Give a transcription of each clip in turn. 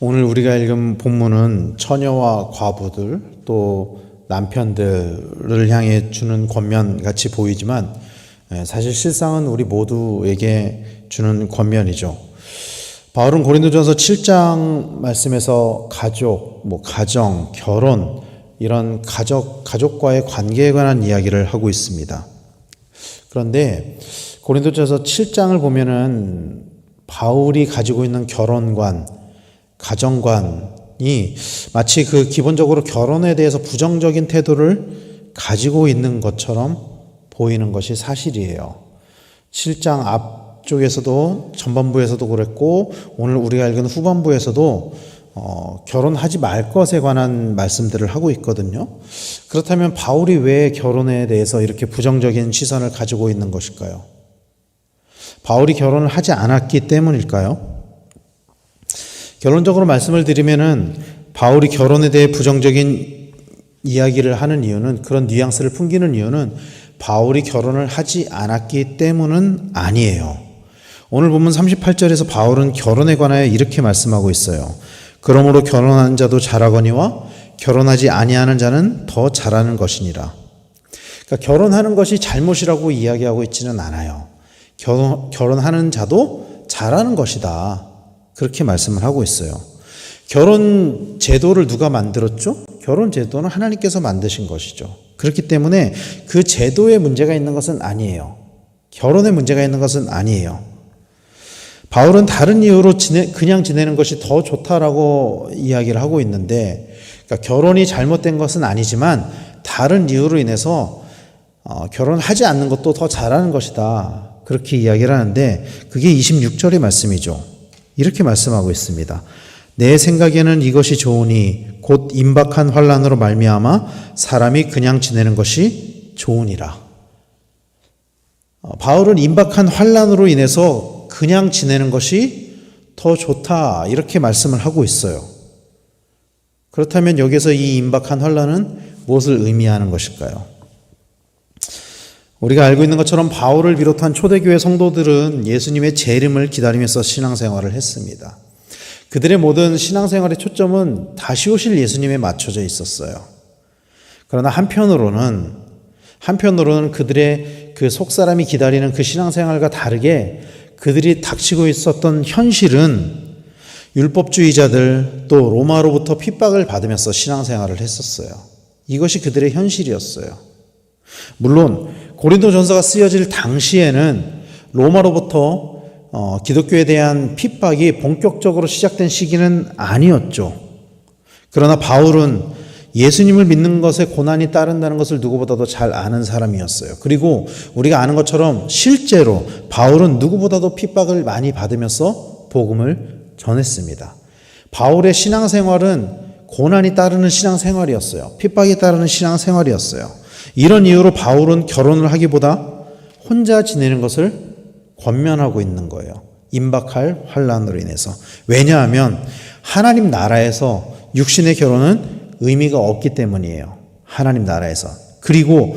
오늘 우리가 읽은 본문은 처녀와 과부들 또 남편들을 향해 주는 권면 같이 보이지만 예, 사실 실상은 우리 모두에게 주는 권면이죠. 바울은 고린도전서 7장 말씀에서 가족, 뭐 가정, 결혼 이런 가족 가족과의 관계에 관한 이야기를 하고 있습니다. 그런데 고린도전서 7장을 보면은 바울이 가지고 있는 결혼관, 가정관이 마치 그 기본적으로 결혼에 대해서 부정적인 태도를 가지고 있는 것처럼 보이는 것이 사실이에요. 7장 앞쪽에서도 전반부에서도 그랬고 오늘 우리가 읽은 후반부에서도 어, 결혼하지 말 것에 관한 말씀들을 하고 있거든요. 그렇다면 바울이 왜 결혼에 대해서 이렇게 부정적인 시선을 가지고 있는 것일까요? 바울이 결혼을 하지 않았기 때문일까요? 결론적으로 말씀을 드리면은 바울이 결혼에 대해 부정적인 이야기를 하는 이유는 그런 뉘앙스를 풍기는 이유는 바울이 결혼을 하지 않았기 때문은 아니에요. 오늘 보면 38절에서 바울은 결혼에 관하여 이렇게 말씀하고 있어요. 그러므로 결혼한 자도 잘하거니와 결혼하지 아니하는 자는 더 잘하는 것이니라. 그러니까 결혼하는 것이 잘못이라고 이야기하고 있지는 않아요. 결혼, 결혼하는 자도 잘하는 것이다. 그렇게 말씀을 하고 있어요. 결혼 제도를 누가 만들었죠? 결혼 제도는 하나님께서 만드신 것이죠. 그렇기 때문에 그 제도에 문제가 있는 것은 아니에요. 결혼에 문제가 있는 것은 아니에요. 바울은 다른 이유로 지내, 그냥 지내는 것이 더 좋다라고 이야기를 하고 있는데, 그러니까 결혼이 잘못된 것은 아니지만 다른 이유로 인해서 어, 결혼하지 않는 것도 더 잘하는 것이다. 그렇게 이야기를 하는데 그게 26절의 말씀이죠. 이렇게 말씀하고 있습니다. 내 생각에는 이것이 좋으니 곧 임박한 환란으로 말미암아 사람이 그냥 지내는 것이 좋으니라. 어, 바울은 임박한 환란으로 인해서 그냥 지내는 것이 더 좋다 이렇게 말씀을 하고 있어요. 그렇다면 여기서 이 임박한 환란은 무엇을 의미하는 것일까요? 우리가 알고 있는 것처럼 바울을 비롯한 초대교회 성도들은 예수님의 재림을 기다리면서 신앙생활을 했습니다. 그들의 모든 신앙생활의 초점은 다시 오실 예수님에 맞춰져 있었어요. 그러나 한편으로는 한편으로는 그들의 그 속사람이 기다리는 그 신앙생활과 다르게 그들이 닥치고 있었던 현실은 율법주의자들 또 로마로부터 핍박을 받으면서 신앙생활을 했었어요. 이것이 그들의 현실이었어요. 물론 고린도 전서가 쓰여질 당시에는 로마로부터 어, 기독교에 대한 핍박이 본격적으로 시작된 시기는 아니었죠. 그러나 바울은 예수님을 믿는 것에 고난이 따른다는 것을 누구보다도 잘 아는 사람이었어요. 그리고 우리가 아는 것처럼 실제로 바울은 누구보다도 핍박을 많이 받으면서 복음을 전했습니다. 바울의 신앙생활은 고난이 따르는 신앙생활이었어요. 핍박이 따르는 신앙생활이었어요. 이런 이유로 바울은 결혼을 하기보다 혼자 지내는 것을 권면하고 있는 거예요. 임박할 환란으로 인해서. 왜냐하면 하나님 나라에서 육신의 결혼은 의미가 없기 때문이에요. 하나님 나라에서. 그리고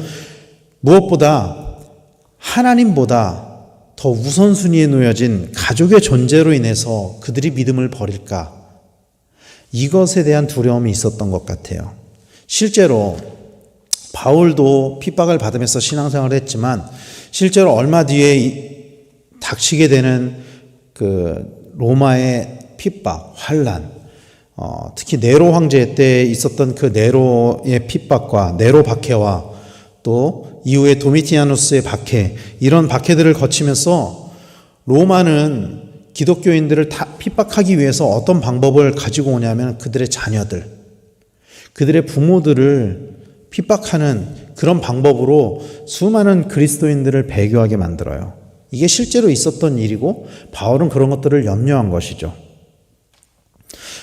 무엇보다 하나님보다 더 우선순위에 놓여진 가족의 존재로 인해서 그들이 믿음을 버릴까? 이것에 대한 두려움이 있었던 것 같아요. 실제로 바울도 핍박을 받으면서 신앙생활을 했지만 실제로 얼마 뒤에 닥치게 되는 그 로마의 핍박, 환란, 어, 특히 네로 황제 때 있었던 그 네로의 핍박과 네로 박해와 또 이후에 도미티아누스의 박해 이런 박해들을 거치면서 로마는 기독교인들을 다 핍박하기 위해서 어떤 방법을 가지고 오냐면 그들의 자녀들, 그들의 부모들을 핍박하는 그런 방법으로 수많은 그리스도인들을 배교하게 만들어요. 이게 실제로 있었던 일이고 바울은 그런 것들을 염려한 것이죠.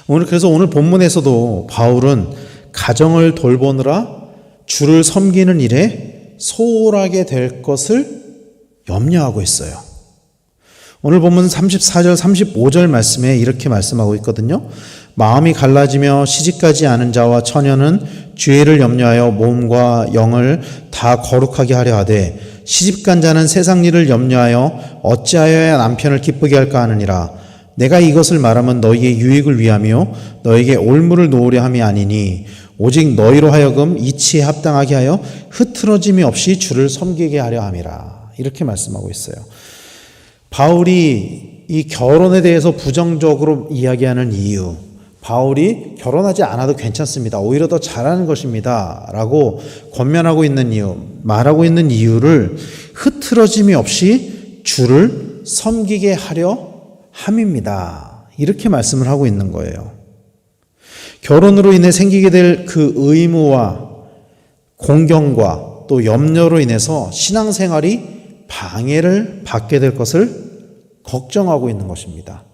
오늘 그래서 오늘 본문에서도 바울은 가정을 돌보느라 주를 섬기는 일에 소홀하게 될 것을 염려하고 있어요. 오늘 본문 34절 35절 말씀에 이렇게 말씀하고 있거든요. 마음이 갈라지며 시집가지 않은 자와 처녀는 죄를 염려하여 몸과 영을 다 거룩하게 하려 하되 시집간 자는 세상 일을 염려하여 어찌하여야 남편을 기쁘게 할까 하느니라 내가 이것을 말하면 너희의 유익을 위하며 너에게 올무를 놓으려 함이 아니니 오직 너희로 하여금 이치에 합당하게 하여 흐트러짐이 없이 주를 섬기게 하려 함이라. 이렇게 말씀하고 있어요. 바울이 이 결혼에 대해서 부정적으로 이야기하는 이유, 바울이 결혼하지 않아도 괜찮습니다. 오히려 더 잘하는 것입니다. 라고 권면하고 있는 이유, 말하고 있는 이유를 흐트러짐이 없이 주를 섬기게 하려 함입니다. 이렇게 말씀을 하고 있는 거예요. 결혼으로 인해 생기게 될 그 의무와 공경과 또 염려로 인해서 신앙생활이 방해를 받게 될 것을 걱정하고 있는 것입니다.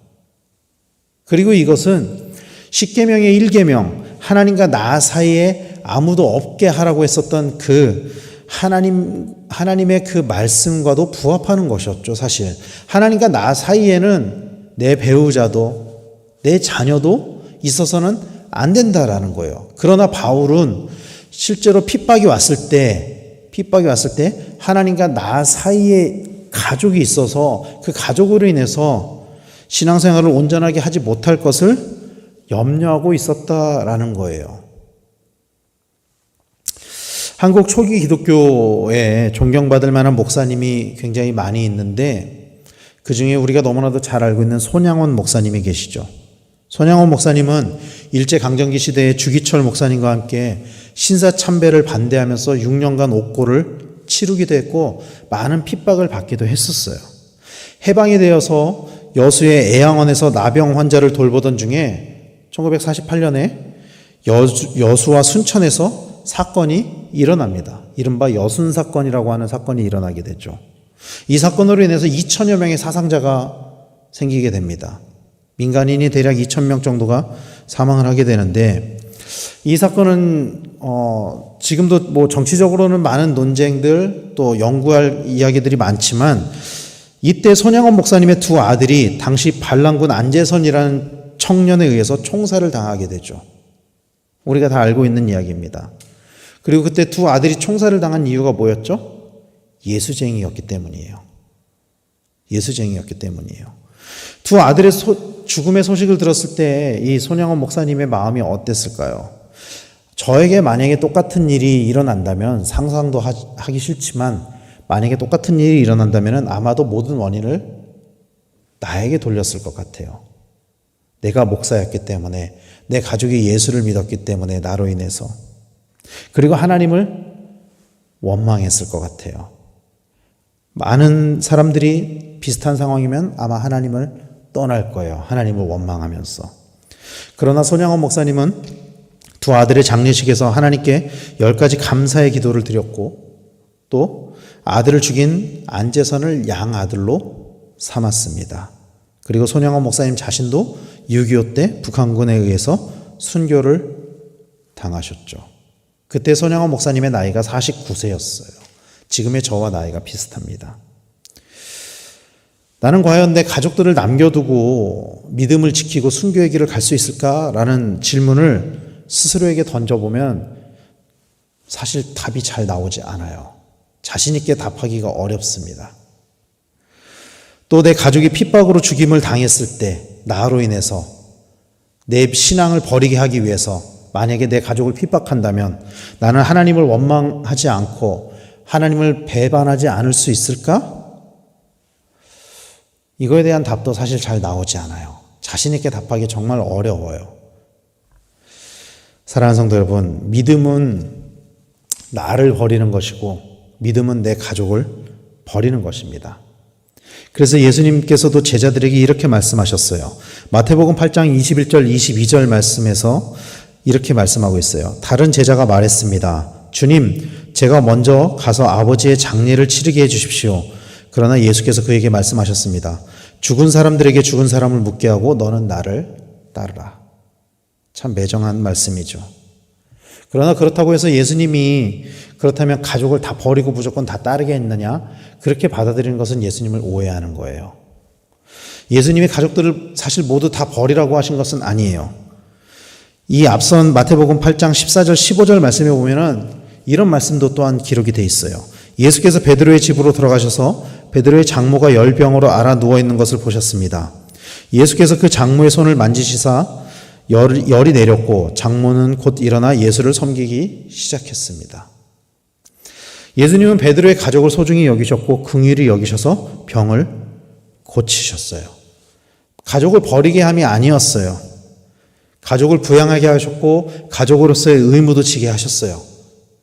그리고 이것은 십계명의 1계명 하나님과 나 사이에 아무도 없게 하라고 했었던 그 하나님 하나님의 그 말씀과도 부합하는 것이었죠, 사실. 하나님과 나 사이에는 내 배우자도 내 자녀도 있어서는 안 된다라는 거예요. 그러나 바울은 실제로 핍박이 왔을 때 핍박이 왔을 때 하나님과 나 사이에 가족이 있어서 그 가족으로 인해서 신앙생활을 온전하게 하지 못할 것을 염려하고 있었다라는 거예요. 한국 초기 기독교에 존경받을 만한 목사님이 굉장히 많이 있는데 그 중에 우리가 너무나도 잘 알고 있는 손양원 목사님이 계시죠. 손양원 목사님은 일제 강점기 시대에 주기철 목사님과 함께 신사 참배를 반대하면서 6년간 옥고를 치르기도 했고 많은 핍박을 받기도 했었어요. 해방이 되어서 여수의 애양원에서 나병 환자를 돌보던 중에 1948년에 여수, 여수와 순천에서 사건이 일어납니다. 이른바 여순 사건이라고 하는 사건이 일어나게 되죠. 이 사건으로 인해서 2천여 명의 사상자가 생기게 됩니다. 민간인이 대략 2천 명 정도가 사망을 하게 되는데 이 사건은 어 지금도 뭐 정치적으로는 많은 논쟁들 또 연구할 이야기들이 많지만 이때 손양원 목사님의 두 아들이 당시 반란군 안재선이라는 청년에 의해서 총살을 당하게 되죠. 우리가 다 알고 있는 이야기입니다. 그리고 그때 두 아들이 총살을 당한 이유가 뭐였죠? 예수쟁이였기 때문이에요. 예수쟁이였기 때문이에요. 두 아들의 소, 죽음의 소식을 들었을 때 이 손양원 목사님의 마음이 어땠을까요? 저에게 만약에 똑같은 일이 일어난다면 상상도 하기 싫지만 만약에 똑같은 일이 일어난다면 아마도 모든 원인을 나에게 돌렸을 것 같아요. 내가 목사였기 때문에 내 가족이 예수를 믿었기 때문에 나로 인해서 그리고 하나님을 원망했을 것 같아요. 많은 사람들이 비슷한 상황이면 아마 하나님을 떠날 거예요. 하나님을 원망하면서. 그러나 손양원 목사님은 두 아들의 장례식에서 하나님께 열 가지 감사의 기도를 드렸고 또 아들을 죽인 안재선을 양아들로 삼았습니다. 그리고 손양원 목사님 자신도 6.25 때 북한군에 의해서 순교를 당하셨죠. 그때 손양원 목사님의 나이가 49세였어요. 지금의 저와 나이가 비슷합니다. 나는 과연 내 가족들을 남겨두고 믿음을 지키고 순교의 길을 갈 수 있을까라는 질문을 스스로에게 던져보면 사실 답이 잘 나오지 않아요. 자신있게 답하기가 어렵습니다. 또 내 가족이 핍박으로 죽임을 당했을 때, 나로 인해서 내 신앙을 버리게 하기 위해서 만약에 내 가족을 핍박한다면 나는 하나님을 원망하지 않고 하나님을 배반하지 않을 수 있을까? 이거에 대한 답도 사실 잘 나오지 않아요. 자신있게 답하기 정말 어려워요. 사랑하는 성도 여러분, 믿음은 나를 버리는 것이고, 믿음은 내 가족을 버리는 것입니다. 그래서 예수님께서도 제자들에게 이렇게 말씀하셨어요. 마태복음 8장 21절, 22절 말씀에서 이렇게 말씀하고 있어요. 다른 제자가 말했습니다. 주님, 제가 먼저 가서 아버지의 장례를 치르게 해 주십시오. 그러나 예수께서 그에게 말씀하셨습니다. 죽은 사람들에게 죽은 사람을 묻게 하고 너는 나를 따르라. 참 매정한 말씀이죠. 그러나 그렇다고 해서 예수님이 그렇다면 가족을 다 버리고 무조건 다 따르게 했느냐? 그렇게 받아들이는 것은 예수님을 오해하는 거예요. 예수님이 가족들을 사실 모두 다 버리라고 하신 것은 아니에요. 이 앞선 마태복음 8장 14절 15절 말씀에 보면은 이런 말씀도 또한 기록이 돼 있어요. 예수께서 베드로의 집으로 들어가셔서 베드로의 장모가 열병으로 알아 누워 있는 것을 보셨습니다. 예수께서 그 장모의 손을 만지시사 열, 열이 내렸고 장모는 곧 일어나 예수를 섬기기 시작했습니다. 예수님은 베드로의 가족을 소중히 여기셨고 긍휼히 여기셔서 병을 고치셨어요. 가족을 버리게 함이 아니었어요. 가족을 부양하게 하셨고 가족으로서의 의무도 지게 하셨어요.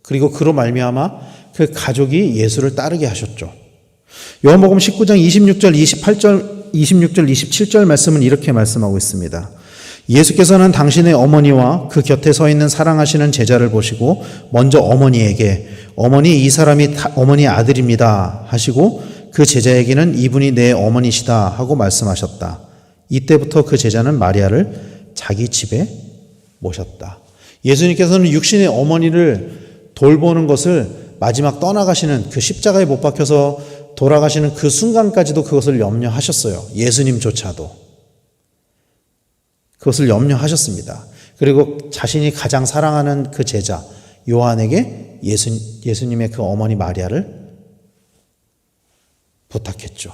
그리고 그로 말미암아 그 가족이 예수를 따르게 하셨죠. 요한복음 19장 26절 28절 26절 27절 말씀은 이렇게 말씀하고 있습니다. 예수께서는 당신의 어머니와 그 곁에 서 있는 사랑하시는 제자를 보시고 먼저 어머니에게 어머니 이 사람이 어머니의 아들입니다 하시고 그 제자에게는 이분이 내 어머니시다 하고 말씀하셨다. 이때부터 그 제자는 마리아를 자기 집에 모셨다. 예수님께서는 육신의 어머니를 돌보는 것을 마지막 떠나가시는 그 십자가에 못 박혀서 돌아가시는 그 순간까지도 그것을 염려하셨어요. 예수님조차도. 그것을 염려하셨습니다. 그리고 자신이 가장 사랑하는 그 제자 요한에게 예수, 예수님의 그 어머니 마리아를 부탁했죠.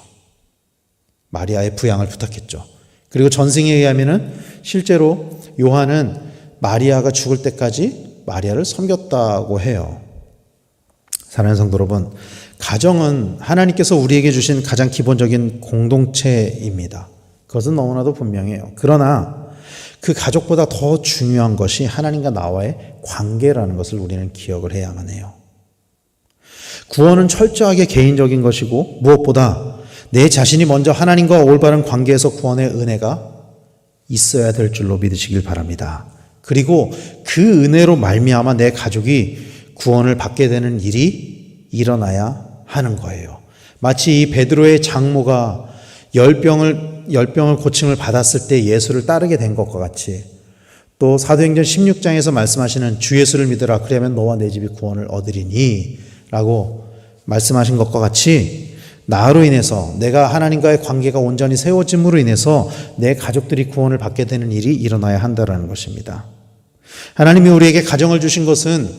마리아의 부양을 부탁했죠. 그리고 전승에 의하면은 실제로 요한은 마리아가 죽을 때까지 마리아를 섬겼다고 해요. 사랑하는 성도 여러분, 가정은 하나님께서 우리에게 주신 가장 기본적인 공동체입니다. 그것은 너무나도 분명해요. 그러나 그 가족보다 더 중요한 것이 하나님과 나와의 관계라는 것을 우리는 기억을 해야만 해요. 구원은 철저하게 개인적인 것이고 무엇보다 내 자신이 먼저 하나님과 올바른 관계에서 구원의 은혜가 있어야 될 줄로 믿으시길 바랍니다. 그리고 그 은혜로 말미암아 내 가족이 구원을 받게 되는 일이 일어나야 하는 거예요. 마치 이 베드로의 장모가 열병을 열병을 고침을 받았을 때 예수를 따르게 된 것과 같이 또 사도행전 16장에서 말씀하시는 주 예수를 믿으라 그러면 너와 내 집이 구원을 얻으리니라고 말씀하신 것과 같이 나로 인해서 내가 하나님과의 관계가 온전히 세워짐으로 인해서 내 가족들이 구원을 받게 되는 일이 일어나야 한다라는 것입니다. 하나님이 우리에게 가정을 주신 것은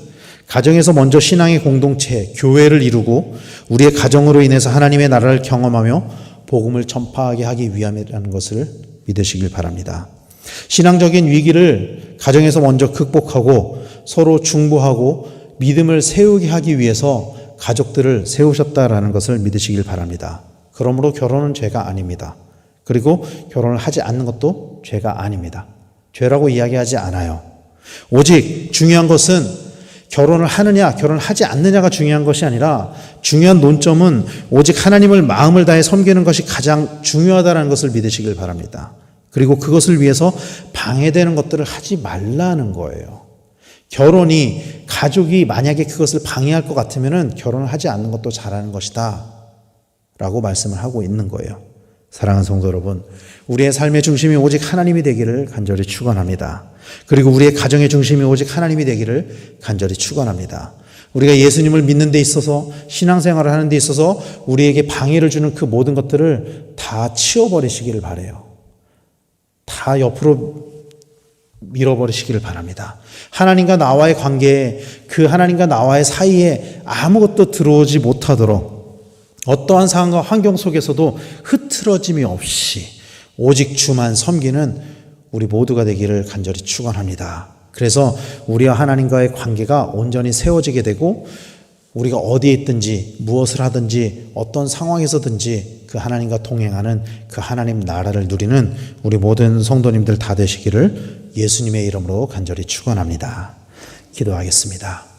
가정에서 먼저 신앙의 공동체, 교회를 이루고 우리의 가정으로 인해서 하나님의 나라를 경험하며 복음을 전파하게 하기 위함이라는 것을 믿으시길 바랍니다. 신앙적인 위기를 가정에서 먼저 극복하고 서로 중보하고 믿음을 세우게 하기 위해서 가족들을 세우셨다라는 것을 믿으시길 바랍니다. 그러므로 결혼은 죄가 아닙니다. 그리고 결혼을 하지 않는 것도 죄가 아닙니다. 죄라고 이야기하지 않아요. 오직 중요한 것은 결혼을 하느냐, 결혼을 하지 않느냐가 중요한 것이 아니라 중요한 논점은 오직 하나님을 마음을 다해 섬기는 것이 가장 중요하다는 것을 믿으시길 바랍니다. 그리고 그것을 위해서 방해되는 것들을 하지 말라는 거예요. 결혼이 가족이 만약에 그것을 방해할 것 같으면 결혼을 하지 않는 것도 잘하는 것이다. 라고 말씀을 하고 있는 거예요. 사랑하는 성도 여러분, 우리의 삶의 중심이 오직 하나님이 되기를 간절히 축원합니다. 그리고 우리의 가정의 중심이 오직 하나님이 되기를 간절히 축원합니다. 우리가 예수님을 믿는 데 있어서 신앙생활을 하는 데 있어서 우리에게 방해를 주는 그 모든 것들을 다 치워버리시기를 바래요. 다 옆으로 밀어버리시기를 바랍니다. 하나님과 나와의 관계에 그 하나님과 나와의 사이에 아무것도 들어오지 못하도록 어떠한 상황과 환경 속에서도 흐트러짐이 없이 오직 주만 섬기는 우리 모두가 되기를 간절히 축원합니다. 그래서 우리와 하나님과의 관계가 온전히 세워지게 되고 우리가 어디에 있든지 무엇을 하든지 어떤 상황에서든지 그 하나님과 동행하는 그 하나님 나라를 누리는 우리 모든 성도님들 다 되시기를 예수님의 이름으로 간절히 축원합니다. 기도하겠습니다.